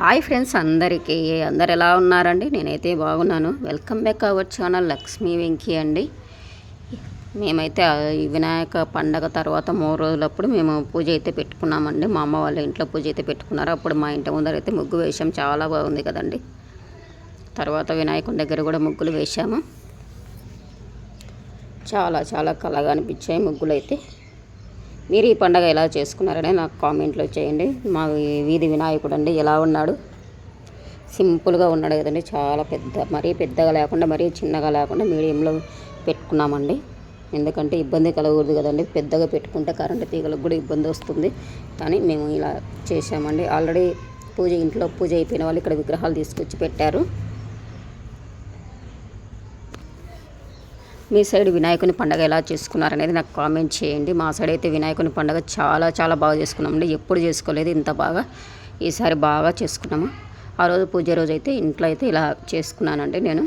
Hi friends అందరికీ. అందరు ఎలా ఉన్నారండి? నేనైతే బాగున్నాను. Welcome back our channel Lakshmi Venky అండి. మేమైతే ఈ వినాయక పండగ తర్వాత మూడు రోజులప్పుడు మేము పూజ అయితే పెట్టుకున్నామండి. మా అమ్మ వాళ్ళ ఇంట్లో పూజ అయితే పెట్టుకున్నారు. అప్పుడు మా ఇంటి ముందర అయితే ముగ్గు వేసాం చాలా బాగుంది కదండి. తర్వాత వినాయకుని దగ్గర కూడా ముగ్గులు వేసాము చాలా చాలా కళగా అనిపించాయి ముగ్గులు అయితే మీరు ఈ పండగ ఎలా చేసుకున్నారని నాకు కామెంట్లో చేయండి. మా వీధి వినాయకుడు అండి ఎలా ఉన్నాడు? సింపుల్గా ఉన్నాడు కదండి. చాలా పెద్ద మరీ పెద్దగా లేకుండా మరీ చిన్నగా లేకుండా మీడియంలో పెట్టుకున్నామండి. ఎందుకంటే ఇబ్బంది కలగకూడదు కదండి. పెద్దగా పెట్టుకుంటే కరెంటు తీగలకు కూడా ఇబ్బంది వస్తుంది. కానీ మేము ఇలా చేసామండి ఆల్రెడీ పూజ ఇంట్లో పూజ అయిపోయిన వాళ్ళు ఇక్కడ విగ్రహాలు తీసుకొచ్చి పెట్టారు. మీ సైడ్ వినాయకుని పండగ ఎలా చేసుకున్నారు అనేది నాకు కామెంట్ చేయండి. మా సైడ్ అయితే వినాయకుని పండగ చాలా చాలా బాగా చేసుకున్నామండి. ఎప్పుడు చేసుకోలేదు ఇంత బాగా ఈసారి బాగా చేసుకున్నాము. ఆ రోజు పూజ రోజు అయితే ఇంట్లో అయితే ఇలా చేసుకున్నానండి నేను.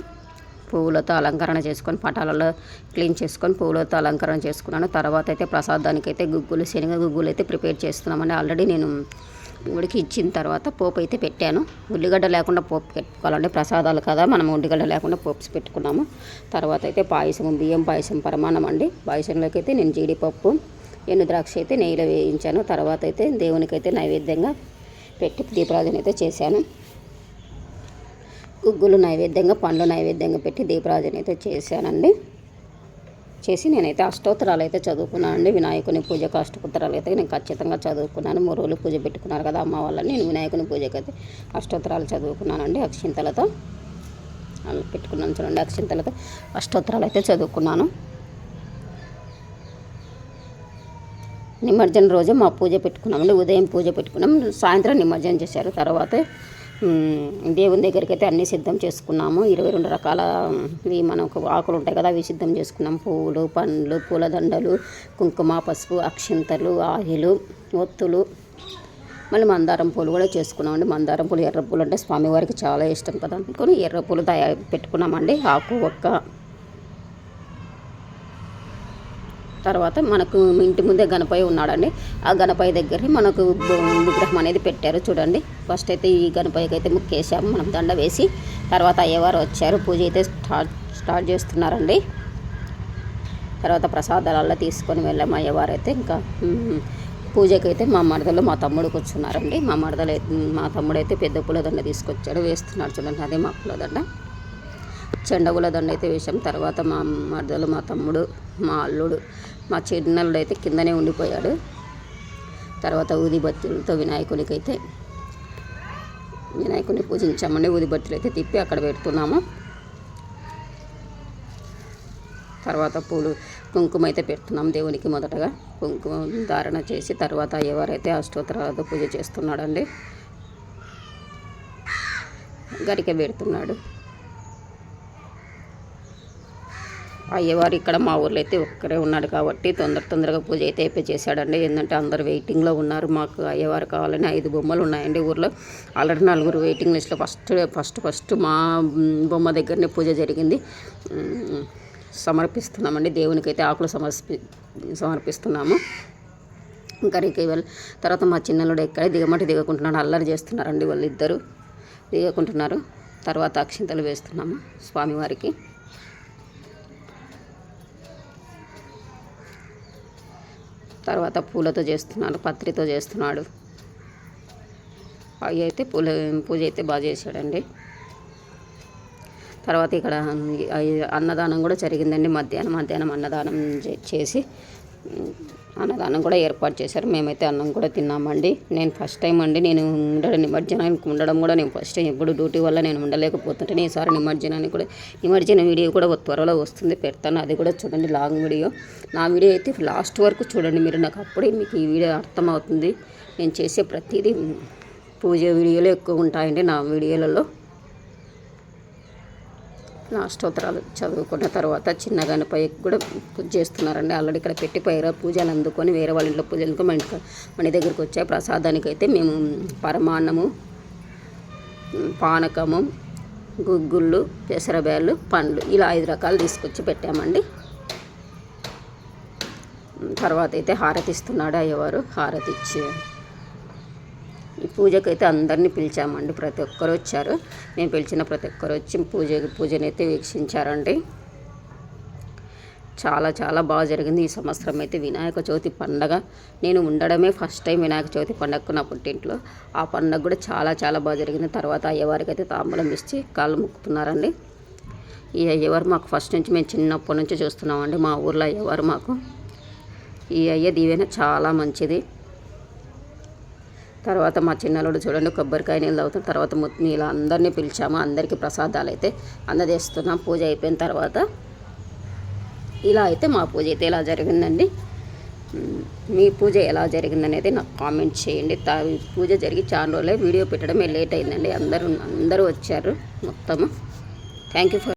పువ్వులతో అలంకరణ చేసుకొని పటాలలో క్లీన్ చేసుకొని పువ్వులతో అలంకరణ చేసుకున్నాను. తర్వాత అయితే ప్రసాదానికి అయితే గుగ్గులు శనగ గుగ్గులు అయితే ప్రిపేర్ చేస్తున్నామండి. ఆల్రెడీ నేను ఉడికి ఇచ్చిన తర్వాత పోపు అయితే పెట్టాను. ఉల్లిగడ్డ లేకుండా పోపు పెట్టుకోవాలండి. ప్రసాదాలు కదా మనం ఉల్లిగడ్డ లేకుండా పోప్స్ పెట్టుకున్నాము. తర్వాత అయితే పాయసం బియ్యం పాయసం పరమాన్నం అండి. పాయసంలోకి అయితే నేను జీడిపప్పు ఎండు ద్రాక్ష అయితే నెయ్యిలో వేయించాను. తర్వాత అయితే దేవునికి అయితే నైవేద్యంగా పెట్టి దీపారాధన అయితే చేశాను. గుగ్గులు నైవేద్యంగా పండ్లు నైవేద్యంగా పెట్టి దీపారాధన అయితే చేశానండి. చేసి నేనైతే అష్టోత్తరాలు అయితే చదువుకున్నాను అండి. వినాయకుని పూజకు అష్టోత్తరాలు అయితే నేను ఖచ్చితంగా చదువుకున్నాను. మూడు రోజులు పూజ పెట్టుకున్నారు కదా అమ్మ వాళ్ళని. నేను వినాయకుని పూజకి అయితే అష్టోత్తరాలు చదువుకున్నానండి. అక్షింతలతో అలా పెట్టుకున్నాను చూడండి అక్షింతలతో అష్టోత్తరాలు అయితే చదువుకున్నాను. నిమజ్జన రోజు మా పూజ పెట్టుకున్నామండి. ఉదయం పూజ పెట్టుకున్నాం. సాయంత్రం నిమజ్జనం చేశారు. తర్వాత దేవుని దగ్గరికి అయితే అన్నీ సిద్ధం చేసుకున్నాము. ఇరవై రెండు రకాల ఇవి మనకు ఆకులు ఉంటాయి కదా అవి సిద్ధం చేసుకున్నాం. పువ్వులు పండ్లు పూలదండలు కుంకుమ పసుపు అక్షింతలు ఆయిలు ఒత్తులు. మళ్ళీ మందారం పూలు కూడా చేసుకున్నామండి. మందారం పూలు ఎర్ర పూలు అంటే స్వామివారికి చాలా ఇష్టం కదా. అనుకుని ఎర్ర పూలు తయారు పెట్టుకున్నామండి. ఆకు ఒక్క తర్వాత మనకు ఇంటి ముందే గణపయ్య ఉన్నాడండి. ఆ గణపయ్య దగ్గర మనకు విగ్రహం అనేది పెట్టారు. చూడండి. ఫస్ట్ అయితే ఈ గణపయ్యకి అయితే ముక్కేసాము మనం దండ వేసి తర్వాత అయ్యవారు వచ్చారు. పూజ అయితే స్టార్ట్ స్టార్ట్ చేస్తున్నారండి. తర్వాత ప్రసాదాలలో తీసుకొని వెళ్ళాము. అయ్యవారు అయితే ఇంకా పూజకైతే మా మరదలు మా తమ్ముడు కూర్చున్నారండి. మా మరదలు అయితే- మా తమ్ముడు అయితే పెద్ద పూలదండ తీసుకొచ్చాడు. వేస్తున్నాడు చూడండి. అదే మా పూలదండ. చెండగుల దండ అయితే వేసాం తర్వాత మా మరదలు మా తమ్ముడు మా అల్లుడు మా చిన్నల్లుడు అయితే కిందనే ఉండిపోయాడు. తర్వాత ఊదిబత్తులతో వినాయకునికి అయితే వినాయకుని పూజించామండి. ఊదిబత్తులు అయితే తిప్పి అక్కడ పెడుతున్నాము. తర్వాత పూలు కుంకుమ అయితే పెడుతున్నాం దేవునికి మొదటగా. కుంకుమ ధారణ చేసి తర్వాత ఎవరైతే అష్టోత్తరాలతో పూజ చేస్తున్నాడండి గరిక పెడుతున్నాడు. అయ్యవారు ఇక్కడ మా ఊర్లో అయితే ఒక్కరే ఉన్నాడు కాబట్టి తొందర తొందరగా పూజ అయితే అయిపోయి చేశాడండి. ఏంటంటే అందరు వెయిటింగ్లో ఉన్నారు. మాకు అయ్యవారు కావాలని ఐదు బొమ్మలు ఉన్నాయండి ఊర్లో. ఆల్రెడీ నలుగురు వెయిటింగ్ లిస్ట్లో ఫస్ట్ ఫస్ట్ ఫస్ట్ మా బొమ్మ దగ్గరనే పూజ జరిగింది. సమర్పిస్తున్నామండి. దేవునికి అయితే ఆకులు సమర్పి సమర్పిస్తున్నాము. ఇంకా వెళ్ళి తర్వాత మా చిన్నలుడు ఎక్కడ దిగమటి దిగకుంటున్నాడు. అల్లరి చేస్తున్నారండి వాళ్ళిద్దరూ. దిగకుంటున్నారు. తర్వాత అక్షింతలు వేస్తున్నాము స్వామివారికి. తర్వాత పూలతో చేస్తున్నాడు పత్రితో చేస్తున్నాడు. అవి అయితే పూల పూజ అయితే బాగా చేశాడండి. తర్వాత ఇక్కడ అన్నదానం కూడా జరిగిందండి. మధ్యాహ్నం మధ్యాహ్నం అన్నదానం చే- చేసి అన్నదానం కూడా ఏర్పాటు చేశారు. మేమైతే అన్నం కూడా తిన్నామండి. నేను ఫస్ట్ టైం అండి. నేను ఉండడం నిమజ్జనానికి ఉండడం కూడా నేను ఫస్ట్ టైం ఎప్పుడు డ్యూటీ వల్ల నేను ఉండలేకపోతుంటే ఈసారి నిమజ్జనానికి కూడా నిమజ్జన వీడియో కూడా త్వరలో వస్తుంది. పెడతాను. అది కూడా చూడండి లాంగ్ వీడియో నా వీడియో అయితే లాస్ట్ వరకు చూడండి మీరు. నాకు అప్పుడే మీకు ఈ వీడియో అర్థమవుతుంది. నేను చేసే ప్రతిదీ పూజ వీడియోలు ఎక్కువ ఉంటాయండి నా వీడియోలలో నా అష్టోత్తరాలు చదువుకున్న తర్వాత చిన్నగాని పై కూడా పూజ చేస్తున్నారండి. ఆల్రెడీ ఇక్కడ పెట్టి పైర పూజలు అందుకొని వేరే వాళ్ళ ఇంట్లో పూజలు అందుకొని మన ఇంట్లో మన దగ్గరికి వచ్చే ప్రసాదానికి అయితే మేము పరమాన్నము పానకము గుగ్గుళ్ళు పెసరబేళ్ళు పండ్లు ఇలా ఐదు రకాలు తీసుకొచ్చి పెట్టామండి. తర్వాత అయితే హారతి ఇస్తున్నాడు అయ్యవారు. హారతి ఇచ్చి ఈ పూజకైతే అందరినీ పిలిచామండి. ప్రతి ఒక్కరు వచ్చారు. నేను పిలిచిన ప్రతి ఒక్కరు వచ్చి పూజ పూజనైతే వీక్షించారండి. చాలా చాలా బాగా జరిగింది ఈ సంవత్సరం అయితే. వినాయక చవితి పండగ. నేను ఉండడమే ఫస్ట్ టైం వినాయక చవితి పండగకు నా పుట్టింట్లో. ఆ పండగ కూడా చాలా చాలా బాగా జరిగింది. తర్వాత అయ్యవారికి అయితే తాంబూలం ఇచ్చి కాళ్ళు ముక్కుతున్నారండి. ఈ అయ్యవారు మాకు ఫస్ట్ నుంచి మేము చిన్నప్పటి నుంచి చూస్తున్నామండి. మా ఊర్లో అయ్యవారు మాకు. ఈ అయ్య దీవెన చాలా మంచిది. తర్వాత మా చిన్నలోడు చూడండి కొబ్బరికాయ నీళ్ళు తాగుతాం తర్వాత మొత్తం ఇలా అందరినీ పిలిచాము. అందరికీ ప్రసాదాలు అయితే అందజేస్తున్నాం. పూజ అయిపోయిన తర్వాత ఇలా అయితే మా పూజ అయితే ఇలా జరిగిందండి. మీ పూజ ఎలా జరిగిందనేది నాకు కామెంట్ చేయండి. పూజ జరిగి చాలా రోజులే వీడియో పెట్టడమే లేట్ అయిందండి. అందరూ అందరూ వచ్చారు మొత్తము. Thank you for